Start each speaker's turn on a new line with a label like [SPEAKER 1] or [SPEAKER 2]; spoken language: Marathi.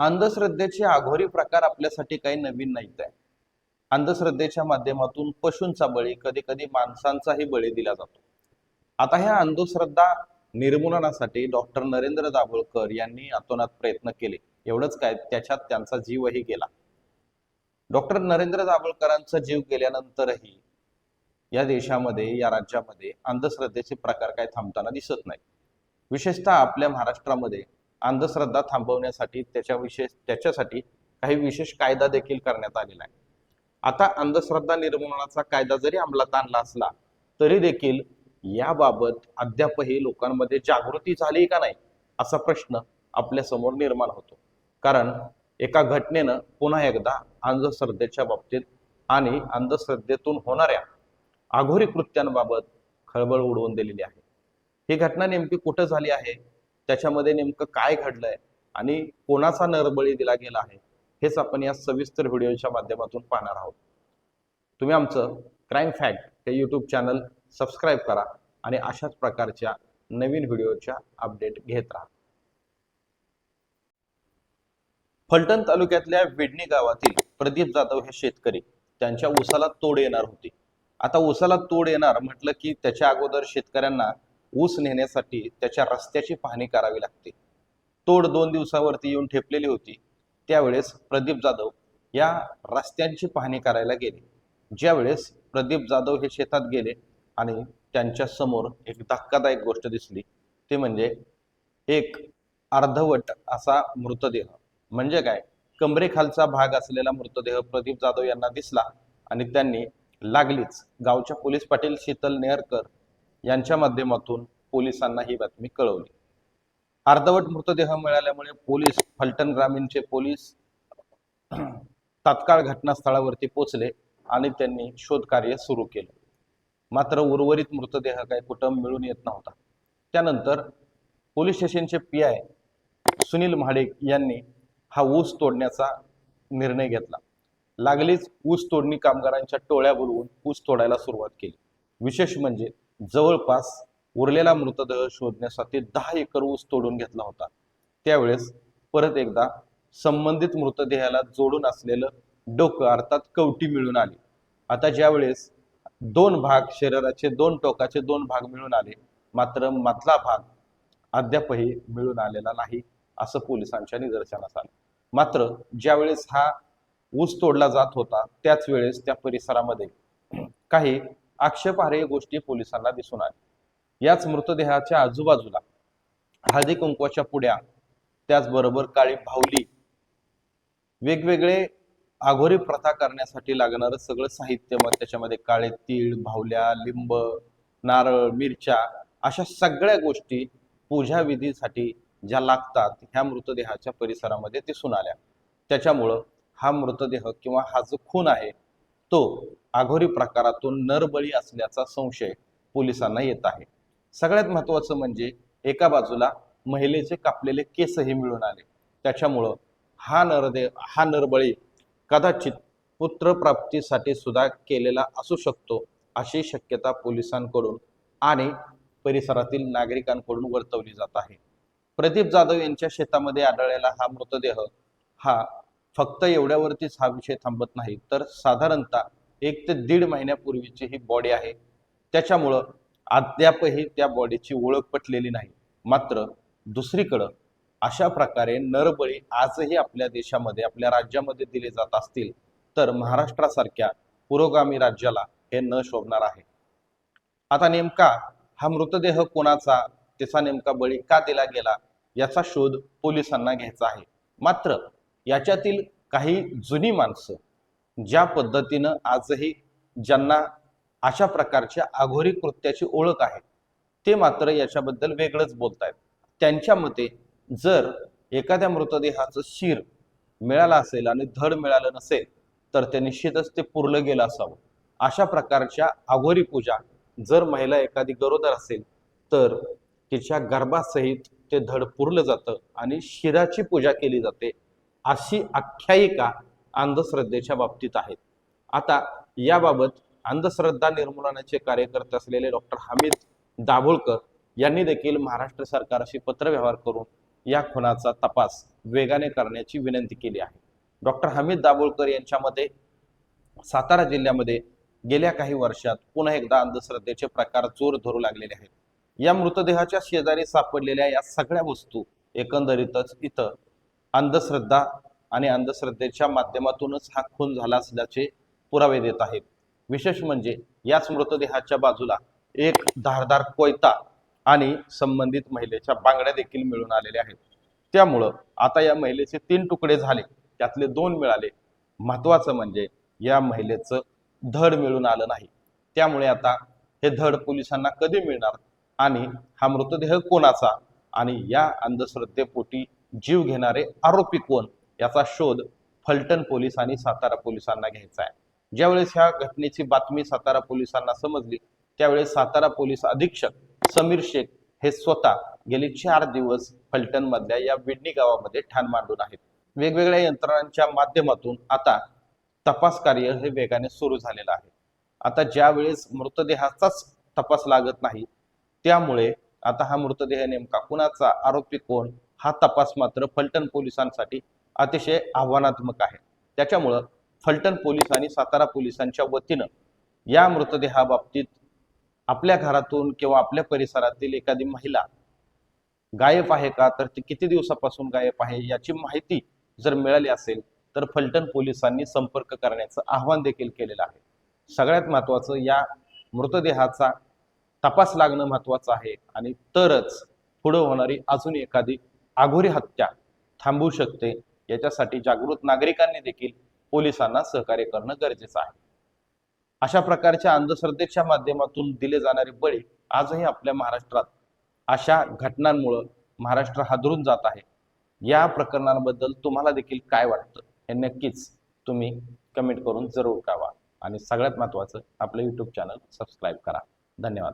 [SPEAKER 1] अंधश्रद्धेचे आघोरी प्रकार आपल्यासाठी काही नवीन नाहीत आहे. अंधश्रद्धेच्या माध्यमातून पशूंचा बळी कधी कधी माणसांचाही बळी दिला जातो. आता ह्या अंधश्रद्धा निर्मूलनासाठी डॉक्टर नरेंद्र दाभोळकर यांनी अतोनात प्रयत्न केले. एवढंच काय त्याच्यात त्यांचा जीवही गेला. डॉक्टर नरेंद्र दाभोळकरांचा जीव गेल्यानंतरही या देशामध्ये या राज्यामध्ये अंधश्रद्धेचे प्रकार काय थांबताना दिसत नाही विशेषतः आपल्या महाराष्ट्रामध्ये अंधश्रद्धा थांबवण्यासाठी त्याच्या विशेष त्याच्यासाठी काही विशेष कायदा देखील करण्यात आलेला आहे. आता अंधश्रद्धा निर्मूलनाचा कायदा जरी अंमलात आणला असला तरी देखील याबाबत अद्यापही लोकांमध्ये जागृती झाली का नाही असा प्रश्न आपल्यासमोर निर्माण होतो. कारण एका घटनेनं पुन्हा एकदा अंधश्रद्धेच्या बाबतीत आणि अंधश्रद्धेतून होणाऱ्या आघोरी कृत्यांबाबत खळबळ उडवून दिलेली आहे. ही घटना नेमकी कुठं झाली आहे? त्याच्यामध्ये नेमकं काय घडलंय आणि कोणाचा नरबळी दिला गेला आहे हेच आपण या सविस्तर व्हिडिओच्या माध्यमातून पाहणार आहोत. तुम्ही आमचं क्राईम फॅक्ट हे यूट्यूब चॅनल सबस्क्राईब करा आणि अशाच प्रकारच्या नवीन व्हिडिओच्या अपडेट घेत राहा. फलटण तालुक्यातल्या विडणी गावातील प्रदीप जाधव हे शेतकरी त्यांच्या ऊसाला तोड येणार होती. आता ऊसाला तोड येणार म्हटलं की त्याच्या अगोदर शेतकऱ्यांना ऊस नेण्यासाठी त्याच्या रस्त्याची पाहणी करावी लागते. तोड दोन दिवसावरती येऊन ठेपलेली होती. त्यावेळेस प्रदीप जाधव या रस्त्यांची पाहणी करायला गेले. ज्यावेळेस प्रदीप जाधव हे शेतात गेले आणि त्यांच्यासमोर एक धक्कादायक गोष्ट दिसली. ते म्हणजे एक अर्धवट असा मृतदेह. म्हणजे काय? कमरेखालचा भाग असलेला मृतदेह प्रदीप जाधव यांना दिसला आणि त्यांनी लागलीच. गावच्या पोलीस पाटील शीतल नेहरकर यांच्या माध्यमातून पोलिसांना ही बातमी कळवली. अर्धवट मृतदेह मिळाल्यामुळे पोलीस फलटण ग्रामीणचे पोलीस तात्काळ घटनास्थळावरती पोचले आणि त्यांनी शोधकार्य सुरू केलं. मात्र उर्वरित मृतदेह काही कुटुंब मिळून येत नव्हता. त्यानंतर पोलीस स्टेशनचे पी आय सुनील महाडिक यांनी हा ऊस तोडण्याचा निर्णय घेतला. लागलीच ऊस तोडणी कामगारांच्या टोळ्या बोलवून ऊस तोडायला सुरुवात केली. विशेष म्हणजे जवळपास उरलेला मृतदेह शोधण्यासाठी दहा एकर ऊस तोडून घेतला होता. त्यावेळेस परत एकदा संबंधित मृतदेहाला जोडून असलेलं डोकं अर्थात कवटी मिळून आली. आता ज्यावेळेस दोन भाग शरीराचे दोन टोकाचे दोन भाग मिळून आले मात्र मधला भाग अद्यापही मिळून आलेला नाही असं पोलिसांच्या निदर्शनास आलं. मात्र ज्यावेळेस हा ऊस तोडला जात होता त्याच वेळेस त्या परिसरामध्ये काही आक्षेपार्ह गोष्टी पोलिसांना दिसून आल्या. याच मृतदेहाच्या आजूबाजूला हळदी कुंकवाच्या पुड्या त्याचबरोबर काळी भावली वेगवेगळे आघोरी प्रथा करण्यासाठी लागणारं सगळं साहित्य मग त्याच्यामध्ये काळे तीळ भावल्या लिंब नारळ मिरच्या अशा सगळ्या गोष्टी पूजा विधीसाठी ज्या लागतात ह्या मृतदेहाच्या परिसरामध्ये दिसून आल्या. त्याच्यामुळं हा मृतदेह किंवा हा जो खून आहे तो आघोरी प्रकारातून नरबळी असल्याचा संशय पोलिसांना येत आहे. सगळ्यात महत्वाचं म्हणजे एका बाजूला महिलेचे कापलेले केसही मिळून आले. त्याच्यामुळं हा नरदेव हा नरबळी कदाचित पुत्रप्राप्तीसाठी सुद्धा केलेला असू शकतो अशी शक्यता पोलिसांकडून आणि परिसरातील नागरिकांकडून वर्तवली जात आहे. प्रदीप जाधव यांच्या शेतामध्ये आढळलेला हा मृतदेह हा फक्त एवढ्यावरतीच हा विषय थांबत नाही. तर साधारणतः एक ते दीड महिन्यापूर्वीची ही बॉडी आहे. त्याच्यामुळं अद्यापही त्या बॉडीची ओळख पटलेली नाही. मात्र दुसरीकडं अशा प्रकारे नरबळी आजही आपल्या देशामध्ये आपल्या राज्यामध्ये दिले जात असतील तर महाराष्ट्रासारख्या पुरोगामी राज्याला हे न शोभणार आहे. आता नेमका हा मृतदेह कोणाचा त्याचा नेमका बळी का दिला गेला याचा शोध पोलिसांना घ्यायचा आहे. मात्र याच्यातील काही जुनी माणसं ज्या पद्धतीनं आजही ज्यांना अशा प्रकारच्या आघोरी कृत्याची ओळख आहे ते मात्र याच्याबद्दल वेगळंच बोलतायत. त्यांच्या मते जर एखाद्या मृतदेहाचं शिर मिळालं असेल आणि धड मिळालं नसेल तर ते निश्चितच ते पुरलं गेलं असावं. अशा प्रकारच्या आघोरी पूजा जर महिला एखादी गरोदर असेल तर तिच्या गर्भासहित ते धड पुरलं जातं आणि शिराची पूजा केली जाते. अशी आख्यायिका अंधश्रद्धेच्या बाबतीत आहेत. आता याबाबत अंधश्रद्धा निर्मूलनाचे कार्यकर्ते असलेले डॉक्टर हमीद दाभोळकर यांनी देखील महाराष्ट्र सरकारशी पत्रव्यवहार करून या खुनाचा तपास वेगाने करण्याची विनंती केली आहे. डॉक्टर हमीद दाभोळकर यांच्या मते सातारा जिल्ह्यामध्ये गेल्या काही वर्षात पुन्हा एकदा अंधश्रद्धेचे प्रकार जोर धरू लागलेले आहेत. या मृतदेहाच्या शेजारी सापडलेल्या या सगळ्या वस्तू एकंदरीतच इथं अंधश्रद्धा आणि अंधश्रद्धेच्या माध्यमातूनच हा खून झाला असल्याचे पुरावे देत आहेत. विशेष म्हणजे याच मृतदेहाच्या बाजूला एक धारदार कोयता आणि संबंधित महिलेच्या बांगड्या देखील मिळून आलेल्या आहेत. त्यामुळं आता या महिलेचे तीन तुकडे झाले. त्यातले दोन मिळाले. महत्वाचं म्हणजे या महिलेचं धड मिळून आलं नाही. त्यामुळे आता हे धड पोलिसांना कधी मिळणार आणि हा मृतदेह कोणाचा आणि या अंधश्रद्धेपोटी जीव घेणारे आरोपी कोण याचा शोध फलटण पोलीस आणि सातारा पोलिसांना घ्यायचा आहे. ज्यावेळेस ह्या घटनेची बातमी सातारा पोलिसांना समजली त्यावेळेस सातारा पोलीस अधीक्षक समीर शेख हे स्वतः गेले चार दिवस फलटण मधल्या या विडणी गावामध्ये ठाण मांडून आहेत. वेगवेगळ्या यंत्रणांच्या माध्यमातून आता तपास कार्य हे वेगाने सुरू झालेलं आहे. आता ज्या वेळेस मृतदेहाचाच तपास लागत नाही त्यामुळे आता हा मृतदेह नेमका कुणाचा आरोपी कोण हा तपास मात्र फलटण पोलिसांसाठी अतिशय आव्हानात्मक आहे. त्याच्यामुळं फलटण पोलीस आणि सातारा पोलिसांच्या वतीनं या मृतदेहाबाबतीत आपल्या घरातून किंवा आपल्या परिसरातील एखादी महिला गायब आहे का? तर ती किती दिवसापासून गायब आहे याची माहिती जर मिळाली असेल तर फलटण पोलिसांनी संपर्क करण्याचं आवाहन देखील केलेलं आहे. सगळ्यात महत्वाचं या मृतदेहाचा तपास लागणं महत्वाचं आहे आणि तरच पुढं होणारी अजून एखादी आघोरी हत्या थांबू शकते. याच्यासाठी जागृत नागरिकांनी देखील पोलिसांना सहकार्य करणं गरजेचं आहे. अशा प्रकारच्या अंधश्रद्धेच्या माध्यमातून दिले जाणारे बळी आजही आपल्या महाराष्ट्रात अशा घटनांमुळं महाराष्ट्र हादरून जात आहे. या प्रकरणांबद्दल तुम्हाला देखील काय वाटतं? हे नक्कीच तुम्ही कमेंट करून जरूर कळवा. आणि सगळ्यात महत्त्वाचं आपलं यूट्यूब चॅनल सबस्क्राईब करा. धन्यवाद.